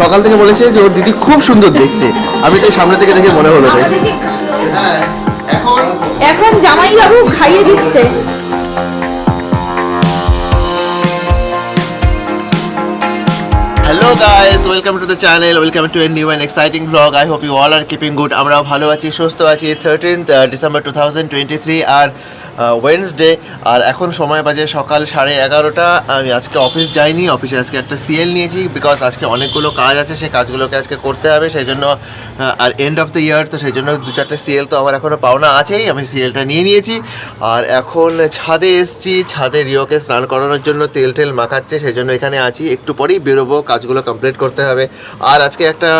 সকাল থেকে বলেছে যে ওর দিদি খুব সুন্দর দেখতে। আমি তাই সামনে থেকে দেখে মনে হলো। হ্যাঁ এখন এখন জামাইবাবু খাইয়ে দিচ্ছে। Hello guys welcome to the channel welcome to a new and exciting vlog I hope you all are keeping good আমরাও ভালো আছি সুস্থ আছি। Thirteenth December two thousand twenty three আর ওয়েন্সডে আর এখন সময় বাজে সকাল সাড়ে এগারোটা। আমি আজকে অফিস যাইনি অফিসে আজকে একটা সিএল নিয়েছি বিকজ আজকে অনেকগুলো কাজ আছে, সেই কাজগুলোকে আজকে করতে হবে, সেই জন্য আর এন্ড অফ দ্য ইয়ার তো সেই জন্য দু চারটে সিএল তো আমার এখনও পাওনা আছেই, আমি সিএলটা নিয়ে নিয়েছি। আর এখন ছাদে এসছি, ছাদে রিওকে স্নান করানোর জন্য তেল টেল মাখাচ্ছে, সেই জন্য এখানে আছি। একটু পরেই বেরোবো, কাজগুলো কমপ্লিট করতে হবে। আর আজকে একটা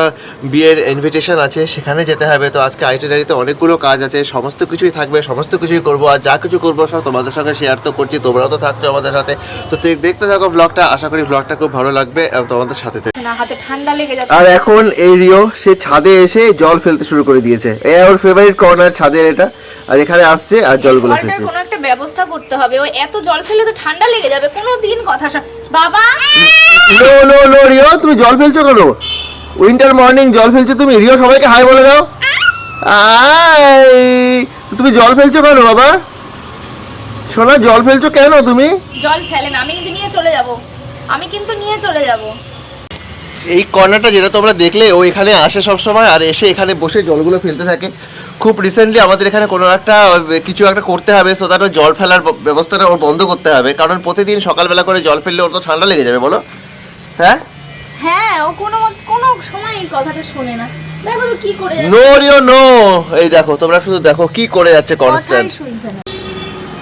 বিয়ের ইনভিটেশন আছে, সেখানে যেতে হবে। তো আজকে আইটিনারিতে অনেকগুলো কাজ আছে, সমস্ত কিছুই থাকবে, সমস্ত কিছুই করব, আর যা কিছু করব সব তোমাদের সঙ্গে শেয়ার তো করছি তোমরাও তো থাকছো আমাদের সাথে। তো দেখতে থাকো ব্লগটা আশা করি ব্লগটা খুব ভালো লাগবে তোমাদের সাথে থেকে। আর এখন এই রিও সে ছাদে এসে জল ফেলতে শুরু করে দিয়েছে। এ ওর ফেভারিট কর্নার ছাদের এটা। আর এখানে আসছে আর জলগুলো ফেলছে। কোনো একটা ব্যবস্থা করতে হবে ও এত জল ফেলে তো ঠান্ডা লেগে যাবে কোনো দিন কথা বাবা! নো নো নো রিও তুমি জল ফেলছো কেন? উইন্টার মর্নিং জল ফেলছো তুমি? রিও সবাইকে হাই বলে দাও। আই তুমি জল ফেলছো কেন বাবা? সোনা জল ফেলছো কেন তুমি? জল ফেলে না আমি কিন্তু নিয়ে চলে যাব। আমি কিন্তু নিয়ে চলে যাব। এই কর্নারটা যেটা তোমরা দেখলে ও এখানে আসে সব সময় আর এসে এখানে বসে জলগুলো ফেলতে থাকে। খুব রিসেন্টলি আমাদের এখানে কোনো একটা কিছু একটা করতে হবে সো দ্যাট জল ফেলার ব্যবস্থাটা ওর বন্ধ করতে হবে। কারণ প্রতিদিন সকালবেলা করে জল ফেললে ওর তো ঠান্ডা লেগে যাবে বলো। হ্যাঁ? হ্যাঁ ও কোনো কোনো সময় এই কথাটা শোনে না। দেখো তো কি করে নো রিও নো এই দেখো তোমরা শুধু দেখো কি করে যাচ্ছে কনস্ট্যান্ট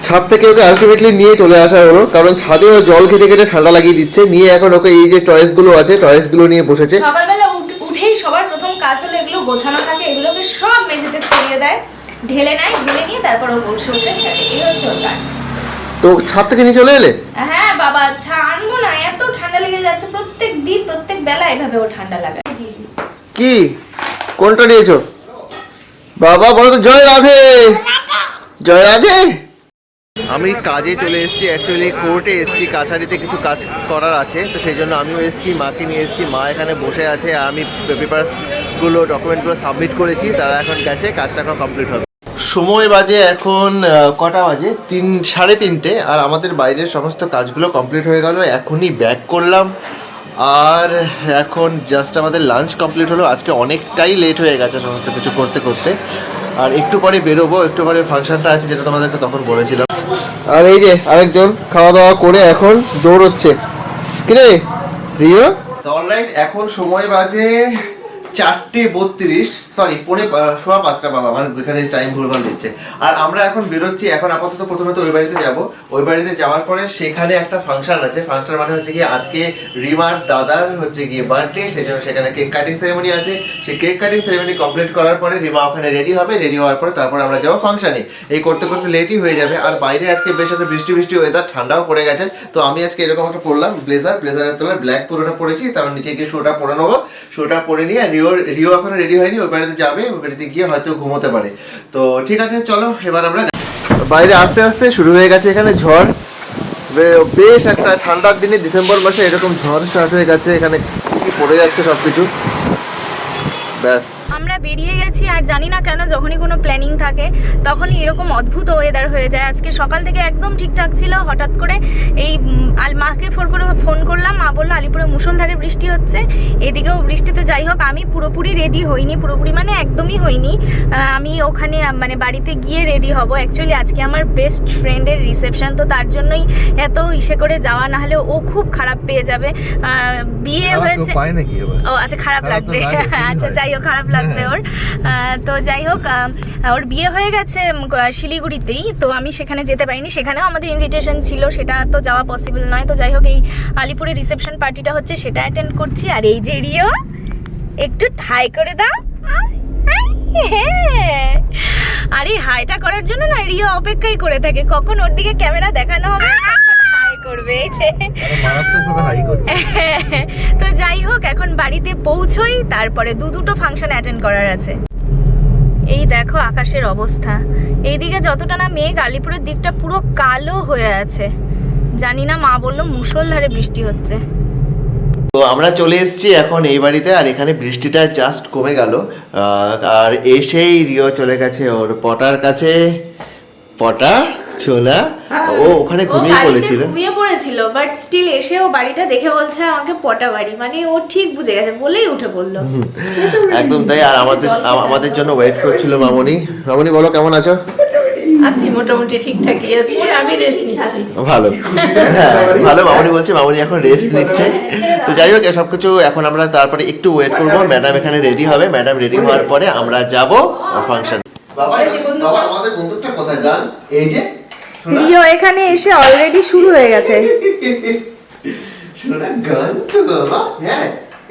ছাদ থেকে ওকে আলটিমেটলি নিয়ে চলে আসা হলো কারণ ছাদে ও জল কেটে কেটে ঠান্ডা লাগিয়ে দিচ্ছে। নিয়ে এখন ওকে এই যে টয়েসগুলো আছে টয়েসগুলো নিয়ে বসেছে। সকালবেলা উঠেই সবার প্রথম কাজ হলো এগুলো গোছানো থাকে এগুলোকে সব মেঝেতে ছড়িয়ে দেয় ঢেলে নেয় ঢেলে নিয়ে তারপর ও বসে বসে খেলে এই হচ্ছে ওর কাজ। তো ছাদ থেকে নিয়ে চলে এলে? হ্যাঁ বাবা আচ্ছা আনব না এত ঠান্ডা লেগে যাচ্ছে প্রত্যেক দিন প্রত্যেক বেলা এভাবে ও ঠান্ডা লাগে। কি? কোনটা নিয়েছো? বাবা বলো তো জয় রাধে! জয় রাধে! আমি কাজে চলে এসেছি অ্যাকচুয়ালি কোর্টে এসেছি কাছারিতে কিছু কাজ করার আছে, তো সেই জন্য আমিও এসেছি, মাকে নিয়ে এসেছি, মা এখানে বসে আছে, আর আমি পেপারসগুলো ডকুমেন্টগুলো সাবমিট করেছি, তারা এখন গেছে, কাজটা এখন কমপ্লিট হবে। সময় বাজে এখন কটা বাজে? তিন, সাড়ে তিনটে, আর আমাদের বাইরের সমস্ত কাজগুলো কমপ্লিট হয়ে গেল, এখনই ব্যাক করলাম, আর এখন জাস্ট আমাদের লাঞ্চ কমপ্লিট হলো, আজকে অনেকটাই লেট হয়ে গেছে সমস্ত কিছু করতে করতে। আর একটু পরে বেরোবো একটু পরে ফাংশনটা আছে যেটা তোমাদেরকে তখন বলেছিলাম। আর এই যে আরেকজন খাওয়া দাওয়া করে এখন দৌড়চ্ছে। কিরে রিও তো অলরাইট এখন সময় বাজে চারটে বত্রিশ সরি পড়ে সোয়া পাঁচটা বাবা, আমার এখানে টাইম ভুলভাল দিচ্ছে। আর আমরা এখন বেরোচ্ছি, এখন আপাতত প্রথমে তো ওই বাড়িতে যাব। ওই বাড়িতে যাওয়ার পরে সেখানে একটা ফাংশন আছে। ফাংশন মানে হচ্ছে কি আজকে রিমার দাদার হচ্ছে গিয়ে বার্থডে সেই জন্য সেখানে কেক কাটিং সেরেমনি আছে। সেই কেক কাটিং সেরেমনি কমপ্লিট করার পরে রিমা ওখানে রেডি হবে। রেডি হওয়ার পরে তারপর আমরা যাব ফাংশনে এই করতে করতে লেটই হয়ে যাবে। আর বাইরে আজকে বেশ একটা বৃষ্টি বৃষ্টি ওয়েদার ঠান্ডাও পড়ে গেছে। তো আমি আজকে এরকম একটা পরলাম ব্লেজার ব্লেজারের তলায় ব্ল্যাক পুরোটা পরেছি তারপর নিচে গিয়ে শুটা পরে নেব। শুটা পরে নিয়ে রিও রিও এখনও রেডি হয়নি, ওই বাড়িতে যাবে, ওই বাড়িতে গিয়ে হয়তো ঘুমোতে পারে। তো ঠিক আছে, চলো, এবার আমরা বাইরে আস্তে আস্তে শুরু হয়ে গেছে এখানে ঝড়। বেশ একটা ঠান্ডার দিনে ডিসেম্বর মাসে এরকম ঝড় স্টার্ট হয়ে গেছে, এখানে পড়ে যাচ্ছে সব কিছু ব্যাস। বেরিয়ে গেছি আর জানি না কেন যখনই কোনো প্ল্যানিং থাকে তখনই এরকম অদ্ভুত ওয়েদার হয়ে যায়। আজকে সকাল থেকে একদম ঠিকঠাক ছিল হঠাৎ করে এই আল মাকে ফোন করে ফোন করলাম মা বলল আলিপুরে মুষলধারে বৃষ্টি হচ্ছে এদিকেও বৃষ্টিতে যাই হোক আমি পুরোপুরি রেডি হইনি পুরোপুরি মানে একদমই হইনি। আমি ওখানে মানে বাড়িতে গিয়ে রেডি হব। অ্যাকচুয়ালি আজকে আমার বেস্ট ফ্রেন্ডের রিসেপশন তো তার জন্যই এত ইসে করে যাওয়া না হলে ও খুব খারাপ পেয়ে যাবে। বিয়ে হয়েছে ও আচ্ছা খারাপ লাগবে। আচ্ছা যাই হোক খারাপ লাগবে ওর তো যাই হোক ওর বিয়ে হয়ে গেছে শিলিগুড়িতেই। তো আমি সেখানে যেতে পারিনি। সেখানেও আমাদের ইনভিটেশন ছিল, সেটা তো যাওয়া পসিবল নয়। তো যাই হোক, এই আলিপুরের রিসেপশন পার্টিটা হচ্ছে, সেটা অ্যাটেন্ড করছি। আর এই যে রিও, একটু হাই করে দাও। আর এই হাইটা করার জন্য না রিও অপেক্ষাই করে থাকে। কখন ওর দিকে ক্যামেরা দেখানো হবে? করবে। এই যে তো যাই হোক এখন বাড়িতে পৌঁছোই তারপরে দু দুটো ফাংশন অ্যাটেন্ড করার আছে। এই দেখো আকাশের অবস্থা। এইদিকে যতটা না মেঘ আলিপুরের দিকটা পুরো কালো হয়ে আছে। জানি না মা বলল মুষলধারে বৃষ্টি হচ্ছে। তো আমরা চলে এসেছি এখন এই বাড়িতে আর এখানে বৃষ্টিটা জাস্ট কমে গেল। আর এসেই রিও চলে গেছে ওর পটার কাছে। পটা? ছোলা ও ওখানে ঘুমিয়ে পড়েছিল? ঘুমিয়ে পড়েছিল বাট স্টিল এসে ও বাড়িটা দেখে বলছে আমাকে পটা বাড়ি মানে ও ঠিক বুঝে গেছে বলেই উঠে পড়ল। একদম তাই আর আমাদের আমাদের জন্য ওয়েট করছিল মামনি। মামনি বলো কেমন আছো? আছি মোটামুটি ঠিকঠাকই আছি। আমি রেস্ট নিচ্ছি। ভালো। হ্যাঁ ভালো মামনি বলছে মামনি এখন রেস্ট নিচ্ছে। তো যাই হোক সব কিছু এখন আমরা তারপরে একটু ওয়েট করব। ম্যাডাম এখানে রেডি হবে। ম্যাডাম রেডি হওয়ার পরে আমরা যাব ফাংশন বাবা বাবা আমাদের বন্ধুটা কোথায়? গান এই যে রিও এখানে এসে অলরেডি শুরু হয়ে গেছে। শোনা গান তো বাবা হ্যাঁ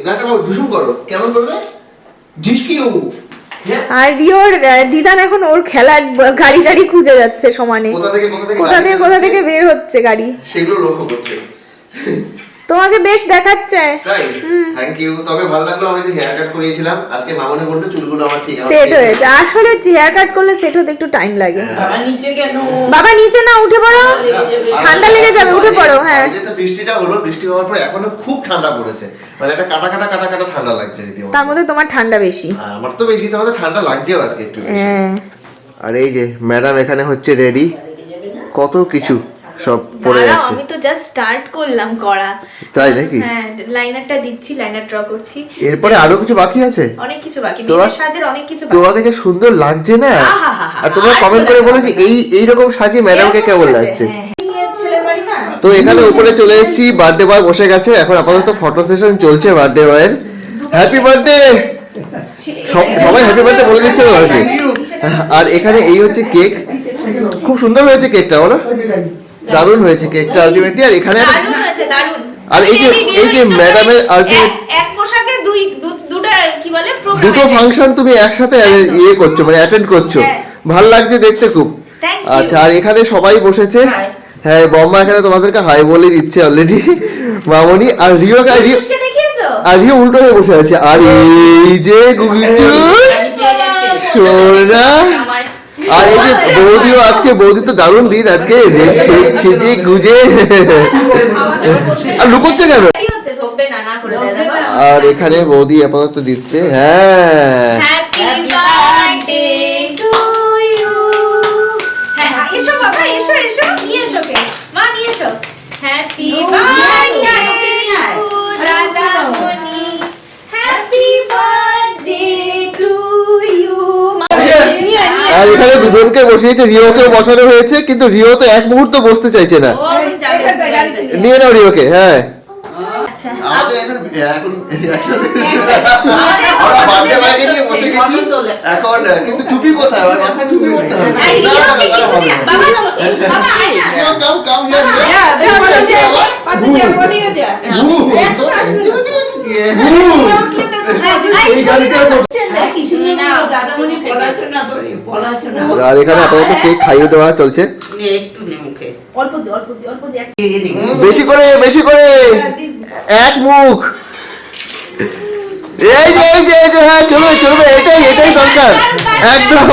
গানটা করো কেমন করবে? হ্যাঁ। আর রিওর দিদান এখন ওর খেলার গাড়ি টাড়ি খুঁজে যাচ্ছে সমানে। কোথা থেকে কোথা? থেকে বের হচ্ছে গাড়ি? সেগুলো লক্ষ্য করছে। তোমাকে বেশ দেখাচ্ছে। তাই? থ্যাংক ইউ তবে ভালো লাগল আমি যে হেয়ার কাট করিয়েছিলাম আজকে মামনি বলল চুলগুলো আমার ঠিক আমার সেট হয়েছে আসলে হেয়ার কাট করলে সেট হতে একটু টাইম লাগে। বাবা নিচে কেন? বাবা নিচে না উঠে পড়ো। ঠান্ডা লেগে যাবে, উঠে পড়ো, হ্যাঁ। বাইরে তো বৃষ্টিটা হলো বৃষ্টি হওয়ার পর এখনও খুব ঠান্ডা পড়েছে। মানে একটা কাটা কাটা কাটা কাটা ঠান্ডা লাগছে রীতিমতো তার মধ্যে তোমার ঠান্ডা বেশি। আমার তো বেশি তোমাদের ঠান্ডা লাগছেও আজকে একটু বেশি। হ্যাঁ। আর এই যে ম্যাডাম এখানে হচ্ছে রেডি কত কিছু। সব পড়ে যাচ্ছে। আমি তো জাস্ট স্টার্ট করলাম করা। তাই নাকি? হ্যাঁ লাইনারটা দিচ্ছি লাইনার ড্র করছি। এরপরে আরও কিছু বাকি আছে? অনেক কিছু বাকি তোমার- মেয়েদের সাজের অনেক কিছু বাকি। তোমাকে যে সুন্দর লাগছে না? আর তোমরা কমেন্ট করে বলো যে এই এই রকম সাজিয়ে ম্যাডামকে কেমন লাগছে? হ্যাঁ, হ্যাঁ। তো এখানে উপরে চলে এসেছি বার্থডে বয় বসে গেছে এখন আপাতত ফটো সেশন চলছে বার্থডে বয়ের হ্যাপি বার্থডে সবাই হ্যাপি বার্থডে বলে দিচ্ছে আর এখানে এই হচ্ছে কেক খুব সুন্দর হয়েছে কেকটা বলো। দারুণ হয়েছে কেকটা আলটিমেটলি আর এখানে দারুণ হয়েছে দারুণ। আর এই যে- এই যে ম্যাডামের ultimate- এক পোশাকে দুই দুটা কি বলে program দুটো ফাংশন তুমি একসাথে ইয়ে করছ মানে অ্যাটেন্ড করছ। হ্যাঁ। ভালো লাগছে দেখতে খুব। আচ্ছা আর এখানে সবাই বসেছে। হ্যাঁ বম্মা এখানে তোমাদেরকে হাই বলে দিচ্ছে অলরেডি মামনি আর রিও রিও আর রিও উল্টো হয়ে বসে আছে। আর এই যে গুগলিটু সোনা। আর এই যে বৌদিও আজকে বৌদি তো দারুণ দিন আজকে সেজে গুজে। আর লুকোচ্ছে কেন। আর এখানে বৌদি আপাতত দিচ্ছে হ্যাঁ দুজনকে বসিয়েছে রিওকে বসানো হয়েছে কিন্তু রিও তো এক মুহূর্ত বসতে চাইছে না। নিয়ে নাও রিওকে হ্যাঁ আচ্ছা, আমাদের এখন এখন আমরা বার্থডে বাইকে নিয়ে বসে গেছি এখন কিন্তু টুপি কোথায় আমার মাথায় টুপি হবে কাম কাম হিয়ার আর এখানে আপাতত কেক খাইয়ে দেওয়া চলছে। নে একটু নে মুখে। অল্প দি অল্প দি অল্প দি এদিকে বেশি করে বেশি করে। এক মুখ। এই যে এই যে এই যে হ্যাঁ চলবে চলবে এটাই এটাই দরকার। একদম।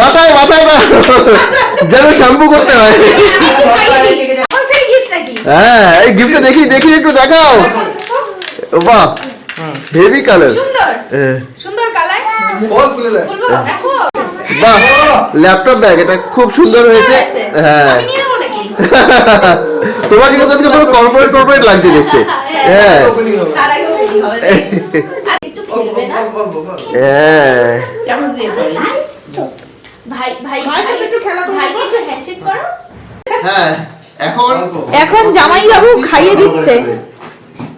মাথায় মাথায় না। যেন শ্যাম্পু করতে হয়? হ্যাঁ এই গিফটটা দেখি দেখি একটু দেখাও। বাহ হেভি কালার সুন্দর। সুন্দর কালার বাহ ল্যাপটপ ব্যাগ এটা খুব সুন্দর হয়েছে। হ্যাঁ। তোমাকে কিন্তু আজকে পুরো কর্পোরেট কর্পোরেট লাগছে দেখতে। হ্যাঁ তার আগেও ready হবে। আর একটু খেলবে না? হ্যাঁ। চামচ দিয়ে পড়ে ভাই ভাই ভাইয়ের সাথে একটু খেলা করব। ভাইকে একটু হ্যান্ডশেক করো। হ্যাঁ এখন এখন জামাই বাবু খাইয়ে দিচ্ছে।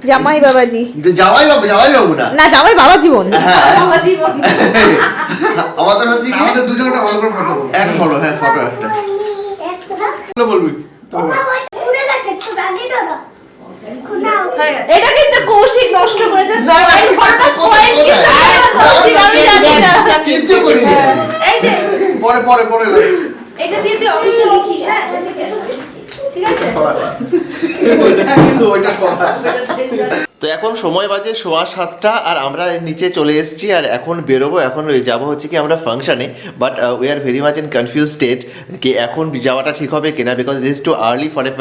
জামাই বাবাজি। জামাই বাবু জামাই বাবু না না জামাই বাবা জীবন। হ্যাঁ। বাবা জীবন। আমাদের হচ্ছে কি? আমাদের দুজনটা ভালো করে ফটো এক ফটো হ্যাঁ ফটো একটা। বলবি। গেছে। এটা কিন্তু কৌশিক নষ্ট করেছে। সবাই ফটোটা স্পয়েল কিন্তু আমি জানি না। কিচ্ছু করি এই যে পরে পরে পরে এটা দিয়ে তুই অফিসে লিখিস হ্যাঁ? ঠিক আছে? তো তো এখন সময় বাজে সোয়া সাতটা আর আমরা নিচে চলে এসেছি আর এখন বেরোবো, এখন যাব হচ্ছে কি আমরা ফাংশানে but we are very much in confuse state কি এখন যাওয়াটা ঠিক হবে কিনা because it is too early for a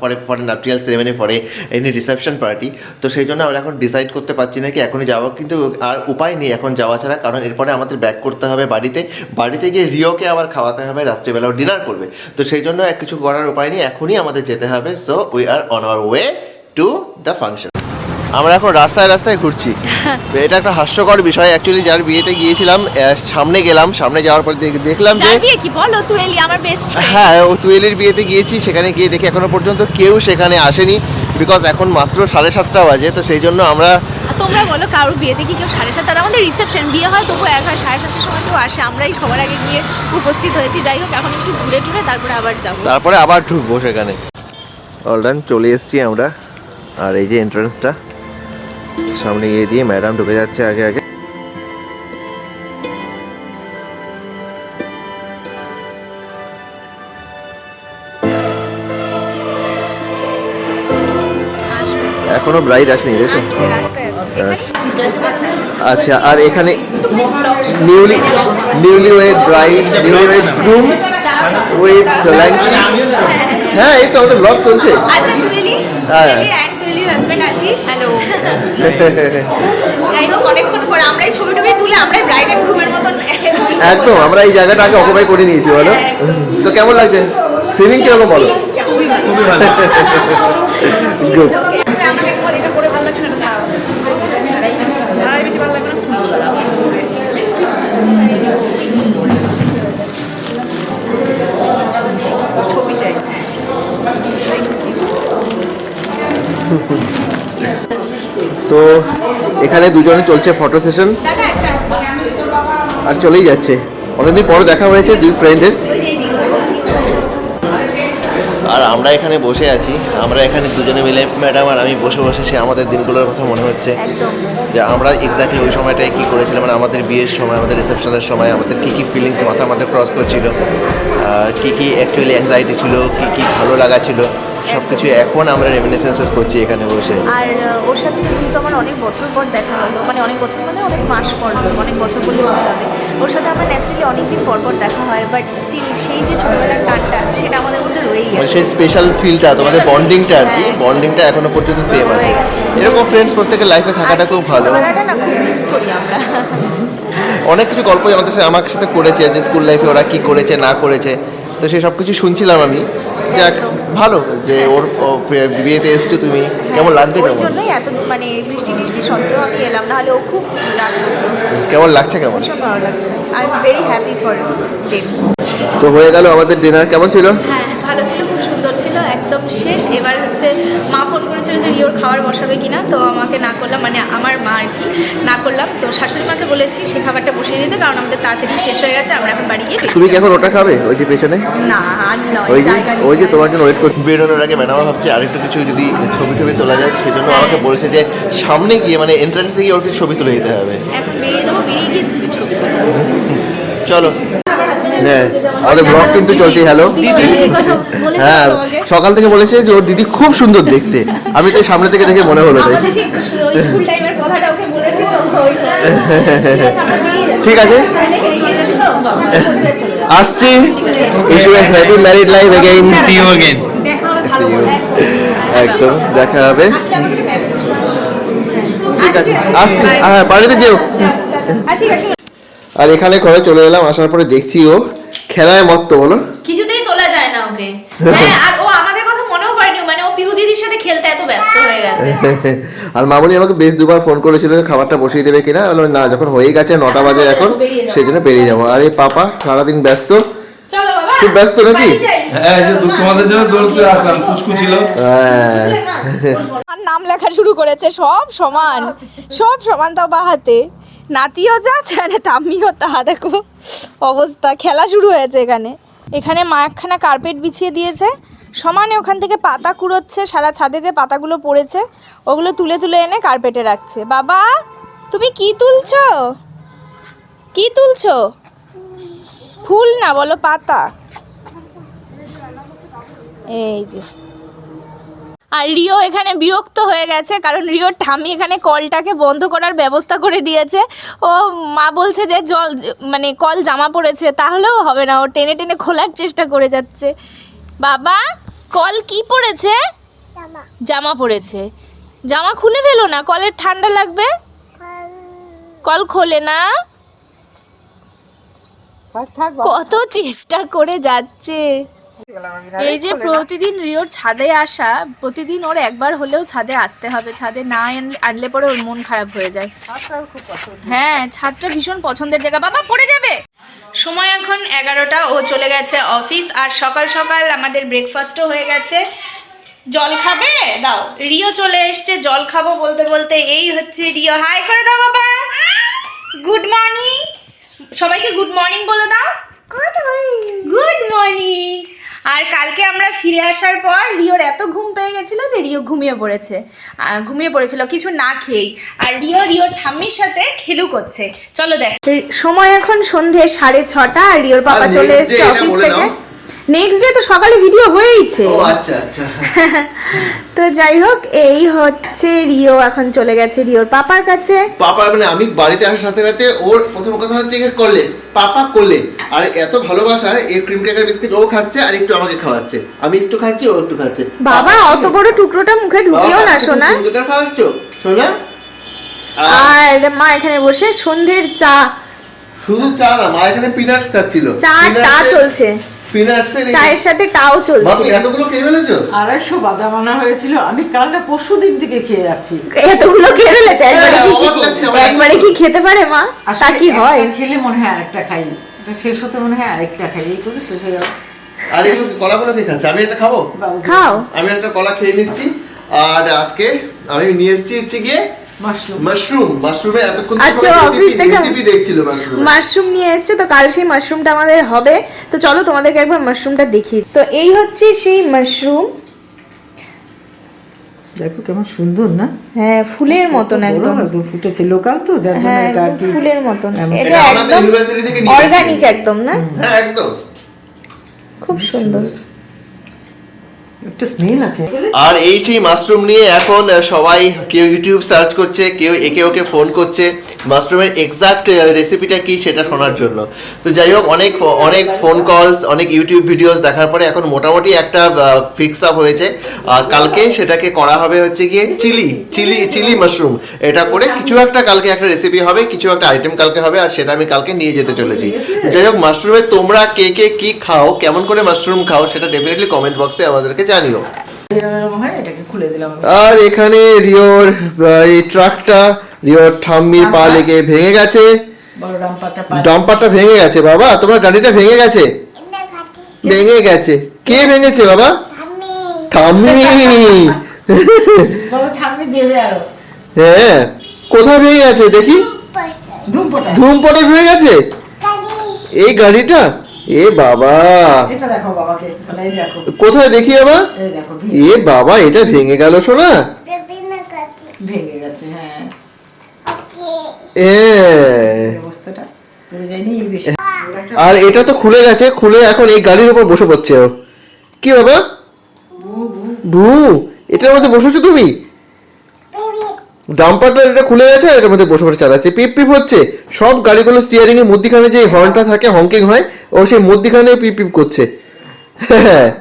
for a for a nuptial ceremony for a any reception party তো সেই জন্য আমরা এখন ডিসাইড করতে পারছি না কি এখনই যাব, কিন্তু আর উপায় নেই এখন যাওয়া ছাড়া, কারণ এরপরে আমাদের ব্যাক করতে হবে বাড়িতে। বাড়িতে গিয়ে রিওকে আবার খাওয়াতে হবে, রাত্রিবেলাও ডিনার করবে। তো সেই জন্য কিছু করার উপায় নেই, এখনই আমাদের যেতে হবে। So we are on our way to the function আমরা এখন রাস্তায় রাস্তায় ঘুরছি। এটা একটা হাস্যকর বিষয় অ্যাকচুয়ালি যার বিয়েতে গিয়েছিলাম সামনে গেলাম সামনে যাওয়ার পর দেখ- দেখলাম যে বিয়ে কি? বলো তুই এলি আমার বেস্ট হ্যাঁ ও তুয়েলের বিয়েতে গিয়েছি সেখানে গিয়ে দেখি এখনও পর্যন্ত কেউ সেখানে আসেনি বিকজ এখন মাত্র সাড়ে সাতটা বাজে তো সেই জন্য আমরা তোমরা বলো কারোর বিয়েতে কি কেউ সাড়ে সাতটা? আমাদের রিসেপশন বিয়ে হয় তবু এক হয় সাড়ে সাতটার সময় কেউ আসে। আমরাই সবার আগে গিয়ে উপস্থিত হয়েছি। যাই হোক এখন একটু ঘুরে টুরে তারপরে আবার যাব। তারপরে আবার ঢুকবো সেখানে। অলরান চলে এসেছি আমরা। আর এই যে এন্ট্রান্সটা সামনে গিয়ে দিয়ে ম্যাডাম ঢুকে যাচ্ছে আগে আগে। এখনও ব্রাইড আসেনি তাই তো? এখানে আচ্ছা। আর এখানে newly newly wed bride newly wed groom with হ্যাঁ। এই তো আমাদের ব্লগ চলছে। আচ্ছা হ্যাঁ। তুইলি অ্যান্ড তুইলির হাজবেন্ড আশিস হ্যালো যাই হোক অনেকক্ষণ পর আমরাই ছবি টবি তুলে আমরাই ব্রাইড এন্ড গ্রুমের মতন একদম আমরা এই জায়গাটা আগে অকুপাই করে নিয়েছি বলো। তো কেমন লাগছে? ফিলিং কীরকম বলো? খুবই ভালো। গুড আমাকে তো এখানে দুজনে চলছে ফটো সেশন আর চলেই যাচ্ছে। অনেকদিন পরে দেখা হয়েছে দুই ফ্রেন্ডের আর আমরা এখানে বসে আছি। আমরা এখানে দুজনে মিলে ম্যাডাম আর আমি বসে বসে সে আমাদের দিনগুলোর কথা মনে হচ্ছে। যে আমরা এক্স্যাক্টলি ওই সময়টায় কী করেছিলাম মানে আমাদের বিয়ের সময় আমাদের রিসেপশনের সময় আমাদের কী কী ফিলিংস মাথার মধ্যে ক্রস করছিল কী কী অ্যাকচুয়ালি অ্যাংজাইটি ছিল কী কী ভালো লাগা ছিল। সব কিছু এখন আমরা রেমিনেসেন্সেস করছি এখানে বসে। আর ওর সাথে যেহেতু আমার অনেক বছর পর দেখা হলো মানে অনেক বছর মানে অনেক মাস পর অনেক বছর বলে হতে হবে। ওর সাথে আমার ন্যাচারালি অনেক দিন পর পর দেখা হয় বাট স্টিল সেই যে ছোটবেলার টানটা সেটা আমাদের মধ্যে রয়েই মানে গেছে সেই স্পেশাল ফিলটা তোমাদের বন্ডিংটা আর কি হ্যাঁ। বন্ডিংটা এখনও পর্যন্ত সেম আছে। এরকম ফ্রেন্ডস প্রত্যেকের লাইফে থাকাটা খুব ভালো। না খুব মিস করি আমরা। অনেক কিছু গল্পই আমাদের সাথে আমার সাথে করেছে যে স্কুল লাইফে ওরা কি করেছে না করেছে। তো সেই সব কিছু শুনছিলাম আমি। যাক ভালো যে ওর বিয়েতে এসছো তুমি। কেমন লাগছে কেমন? জন্যই এত মানে বৃষ্টি টিষ্টি সত্ত্বেও আমি এলাম ও খুব রাগ করতো। কেমন লাগছে কেমন? ভীষণ ভালো লাগছে। I am very happy for them তো হয়ে গেল আমাদের ডিনার কেমন ছিল? হ্যাঁ ভালো ছিল ছিল একদম শেষ। এবার হচ্ছে মা ফোন করেছিল যে রিওর খাবার বসাবে কিনা? তো আমাকে না করলাম মানে আমার মা আর কি না করলাম। তো শাশুড়ি মাকে বলেছি সে খাবারটা বসিয়ে দিতে কারণ আমাদের তাড়াতাড়ি শেষ হয়ে গেছে আমরা এখন বাড়ি গিয়ে তুমি কি এখন ওটা খাবে ওই যে পেছনে? না আর নয় ওই যে ওই যে তোমার জন্য ওয়েট করছি। বেরোনোর আগে ম্যাডাম ভাবছে আরেকটু কিছু যদি ছবি টবি তোলা যায় সেজন্য আমাকে বলেছে যে সামনে গিয়ে মানে এন্ট্রান্সে গিয়ে ওর ছবি তুলে দিতে হবে। এখন বেরিয়ে যাব বেরিয়ে গিয়ে তুমি ছবি তুলবো চলো। হ্যাঁ আমাদের ব্লগ কিন্তু চলছে হ্যালো হ্যাঁ সকাল থেকে বলেছে যে ওর দিদি খুব সুন্দর দেখতে। আমি তাই সামনে থেকে দেখে মনে হলো তাই। ঠিক আছে। আসছি। Wish you happy married life again See you. করে। একদম দেখা হবে। ঠিক আছে আসছি, হ্যাঁ বাড়িতে যেও। আর এখানে ঘরে চলে এলাম আসার পরে দেখছি ও খেলায় মত্ত বলো। কিছুতেই তোলা যায় না ওকে। হ্যাঁ আর ও আমাদের কথা মনেও করেনি মানে ও পিহু দিদির সাথে খেলতে এত ব্যস্ত হয়ে গেছে। আর মামনি আমাকে বেশ দুবার ফোন করেছিল যে খাবারটা বসিয়ে দেবে কিনা। আমি বললাম, না যখন হয়ে গেছে নটা বাজে এখন সেই জন্য বেরিয়ে যাব। আর এই পাপা সারাদিন ব্যস্ত। চলো বাবা খুব ব্যস্ত নাকি? হ্যাঁ যে তোমাদের জন্য জোর করে আসলাম কুচকু ছিল। হ্যাঁ। আর নাম লেখা শুরু করেছে সব সমান সব সমান তাও বা হাতে নাতিও যা মানে টাম্মিও তা। দেখো অবস্থা, খেলা শুরু হয়েছে এখানে। এখানে মা একখানা কার্পেট বিছিয়ে দিয়েছে। সমানে ওখান থেকে পাতা কুড়োচ্ছে, সারা ছাদে যে পাতাগুলো পড়েছে, ওগুলো তুলে তুলে এনে কার্পেটে রাখছে। বাবা, তুমি কি তুলছো? কি তুলছো? ফুল না, বলো পাতা। এই যে। আর রিও এখানে বিরক্ত হয়ে গেছে কারণ রিওর ঠামি এখানে কলটাকে বন্ধ করার ব্যবস্থা করে দিয়েছে। ও মা বলছে যে জল মানে কল জামা পড়েছে তাহলেও হবে না। ও টেনে টেনে খোলার চেষ্টা করে যাচ্ছে। বাবা কল কি পড়েছে? জামা। পড়েছে। জামা খুলে ফেলো না কলের ঠান্ডা লাগবে? কল। খোলে না? কত চেষ্টা করে যাচ্ছে। এই যে প্রতিদিন রিওর ছাদে আসা প্রতিদিন ওর একবার হলেও ছাদে আসতে হবে। ছাদে না আনলে- আনলে পরে ওর মন খারাপ হয়ে যায়। হ্যাঁ ছাদটা ভীষণ পছন্দের জায়গা। বাবা পড়ে যাবে! সময় এখন এগারোটা ও চলে গেছে অফিস। আর সকাল সকাল আমাদের ব্রেকফাস্টও হয়ে গেছে। জল খাবে? দাও। রিও চলে এসছে জল খাব বলতে বলতে। এই হচ্ছে রিও। হাই করে দাও বাবা! গুড মর্নিং সবাইকে গুড মর্নিং বলে দাও। গুড মর্নিং আর কালকে আমরা ফিরে আসার পর রিওর এত ঘুম পেয়ে গেছিল যে রিও ঘুমিয়ে পড়েছে। ঘুমিয়ে পড়েছিল কিছু না খেয়েই। আর রিও রিওর ঠাম্মির সাথে খেলু করছে। চলো দেখ। সময় এখন সন্ধে সাড়ে ছটা আর রিওর পাপা আর চলে এসেছে অফিস থেকে। নেক্সট ডে তো সকালে ভিডিও হয়েইছে। ও আচ্ছা আচ্ছা। তো যাই হোক এই হচ্ছে রিও এখন চলে গেছে রিওর পাপার কাছে। পাপা মানে আমি বাড়িতে আসার সাথে সাথে ওর প্রথম কথা হচ্ছে কি করলে পাপা কোলে। আর এত ভালোবাসা এই ক্রিম ক্র্যাকার বিস্কিট ও খাচ্ছে আর একটু আমাকে খাওয়াচ্ছে। আমি একটু খাচ্ছি ও একটু খাচ্ছে। বাবা অত বড় টুকরোটা মুখে ঢুকিও না শোনা ক্রিম ক্র্যাকার খাওয়াচ্ছ আর আর মা এখানে বসে সন্ধ্যের চা। শুধু চা না মা এখানে পিনাটস খাচ্ছিল। চা চা চলছে। চায়ের সাথে টাও মা চলছে। তুমি এতগুলো খেয়ে ফেলেছো? আড়াইশো বাদাম আনা হয়েছিল আমি দিন থেকে খেয়ে যাচ্ছি। এতগুলো খেয়ে ফেলেছে? একবারে আমার একবারে কি খেতে পারে মা? তা কি হয়? একটা খেলে মনে হয় আরেকটা খাই। শেষ হতে মনে হয় আরেকটা খাই। এই করে শেষ হয়ে গেল আর এগুলো কলাগুলো কে খাচ্ছে? আমি একটা খাব? খাও। আমি একটা কলা খেয়ে নিচ্ছি। আর আজকে আমি নিয়ে এসেছি হচ্ছে গিয়ে মাশরুম। মাশরুম এতক্ষণ আজকে অফিস থেকে রেসিপি দেখছিল মাশরুম। মাশরুম নিয়ে এসছে তো কাল সেই মাশরুমটা আমাদের হবে। তো চলো তোমাদেরকে একবার মাশরুমটা দেখি তো এই হচ্ছে সেই মাশরুম। দেখো কেমন সুন্দর না? হ্যাঁ ফুলের মতন একদম। একদম ফুটেছে লোকাল তো যার জন্য হ্যাঁ এটা আর কি ফুলের মতন। এটা একদম ইউনিভার্সিটি থেকে নিয়ে এসেছি। অর্গানিক একদম না? হ্যাঁ একদম। খুব সুন্দর। আর এই সেই মাশরুম নিয়ে এখন সবাই কেউ ইউটিউব সার্চ করছে, কেউ একে ওকে ফোন করছে। মাশরুমের এক্সাক্ট রেসিপিটা কি সেটা শোনার জন্য। তো যাই হোক অনেক অনেক ফোন কলস অনেক ইউটিউব ভিডিওস দেখার পরে এখন মোটামুটি একটা ফিক্স আপ হয়েছে। কালকে সেটাকে করা হবে হচ্ছে গিয়ে চিলি চিলি চিলি মাশরুম এটা করে কিছু একটা কালকে একটা রেসিপি হবে কিছু একটা আইটেম কালকে হবে আর সেটা আমি কালকে নিয়ে যেতে চলেছি। যাই হোক মাশরুমে তোমরা কে কে কি খাও কেমন করে মাশরুম খাও সেটা ডেফিনেটলি কমেন্ট বক্সে আমাদেরকে জানিও। আর এখানে রিওর এই ট্রাকটা রিওর ঠাম্মির পা লেগে ভেঙে গেছে। বড় ডাম্পারটা ভেঙে গেছে বাবা। তোমার গাড়িটা ভেঙে গেছে? ভেঙে গেছে। কে ভেঙেছে বাবা? ঠাম্মি। হ্যাঁ। কোথায় ভেঙে গেছে দেখি? ধূমপটা। ধুম পটে ভেঙে গেছে? এই গাড়িটা? এ বাবা। এটা দেখো বাবাকে বলে, এই দেখো। কোথায় দেখি বাবা? এ বাবা এটা ভেঙে গেল শোনা ভেঙে গেছে হ্যাঁ। এ। আর এটা তো খুলে গেছে খুলে এখন এই গাড়ির উপর বসে পড়ছে ও। কি বাবা? ভু এটার মধ্যে বসেছো তুমি? ডাম্পারটা এটা খুলে গেছে আর এটার মধ্যে বসে পড়ে চালাচ্ছে। পিপ পিপ হচ্ছে। সব গাড়িগুলো স্টিয়ারিং এর মধ্যিখানে যে হর্নটা থাকে হংকিং হয় ও সেই মধ্যিখানে পিপ পিপ করছে।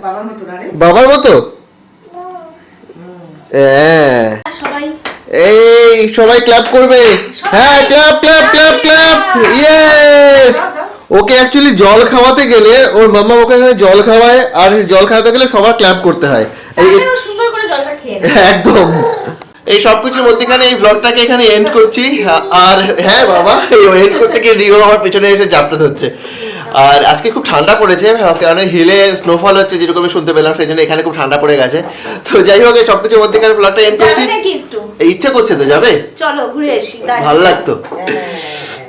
বাবার মতো না বাবার মতো? হ্যাঁ। সবাই এই সবাই ক্ল্যাপ করবে। হ্যাঁ clap clap clap clap yes okay actually জল খাওয়াতে গেলে ওর মাম্মা ওকে জল খাওয়ায় আর জল খাওয়াতে গেলে সবার ক্ল্যাপ করতে হয়। এই সুন্দর করে জলটা খেয়ে একদম। এই সব কিছুর মধ্যেখানে এই ব্লগটাকে এখানে এন্ড করছি। আর হ্যাঁ বাবা এই এন্ড করতে গিয়ে রিও আমার পেছনে এসে জাপটা ধরছে। আর আজকে খুব ঠান্ডা পড়েছে কারণ হিলে স্নোফল হচ্ছে যেরকম আমি শুনতে পেলাম সেই জন্য এখানে খুব ঠান্ডা পড়ে গেছে। তো যাই হোক সব কিছুর মধ্যেখানে প্লটটা এন্ড করছি। ইচ্ছে করছে তো যাবে? চলো ঘুরে আসি ভালো লাগতো।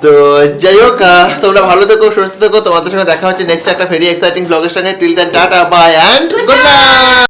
তো যাই হোক তোমরা ভালো থেকো সুস্থ থেকো তোমাদের সঙ্গে দেখা হচ্ছে নেক্সট একটা ভেরি এক্সাইটিং ব্লগের সঙ্গে। Till then tata bye and good night